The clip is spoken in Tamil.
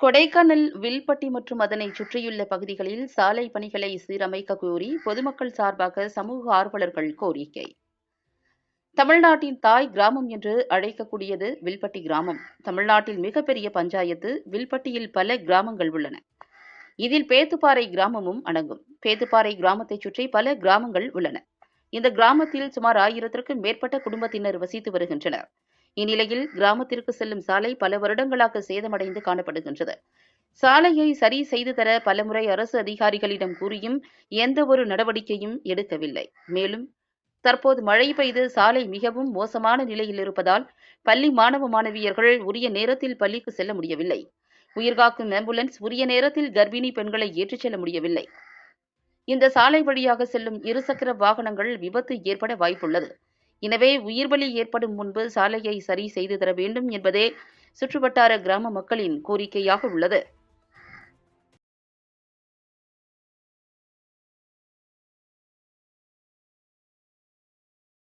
கொடைக்கானல் வில்பட்டி மற்றும் அதனை சுற்றியுள்ள பகுதிகளில் சாலை பணிகளை சீரமைக்க கோரி பொதுமக்கள் சார்பாக சமூக ஆர்வலர்கள் கோரிக்கை. தமிழ்நாட்டின் தாய் கிராமம் என்று அழைக்கக்கூடியது வில்பட்டி கிராமம். தமிழ்நாட்டில் மிகப்பெரிய பஞ்சாயத்து வில்பட்டியில் பல கிராமங்கள் உள்ளன. இதில் பேத்துப்பாறை கிராமமும் அடங்கும். பேத்துப்பாறை கிராமத்தைச் சுற்றி பல கிராமங்கள் உள்ளன. இந்த கிராமத்தில் சுமார் ஆயிரத்திற்கும் மேற்பட்ட குடும்பத்தினர் வசித்து வருகின்றனர். இந்நிலையில் கிராமத்திற்கு செல்லும் சாலை பல வருடங்களாக சேதமடைந்து காணப்படுகின்றது. சாலையை சரி செய்து தர பலமுறை அரசு அதிகாரிகளிடம் கூறியும் எந்த ஒரு நடவடிக்கையும் எடுக்கவில்லை. மேலும் தற்போது மழை பெய்து சாலை மிகவும் மோசமான நிலையில் இருப்பதால் பள்ளி மாணவ மாணவியர்கள் உரிய நேரத்தில் பள்ளிக்கு செல்ல முடியவில்லை. உயிர்காக்கும் ஆம்புலன்ஸ் உரிய நேரத்தில் கர்ப்பிணி பெண்களை ஏற்றிச் செல்ல முடியவில்லை. இந்த சாலை வழியாக செல்லும் இருசக்கர வாகனங்கள் விபத்து ஏற்பட வாய்ப்புள்ளது. எனவே உயிர்பலி ஏற்படும் முன்பு சாலையை சரி செய்து தர வேண்டும் என்பதே சுற்றுவட்டார கிராம மக்களின் கோரிக்கையாக உள்ளது.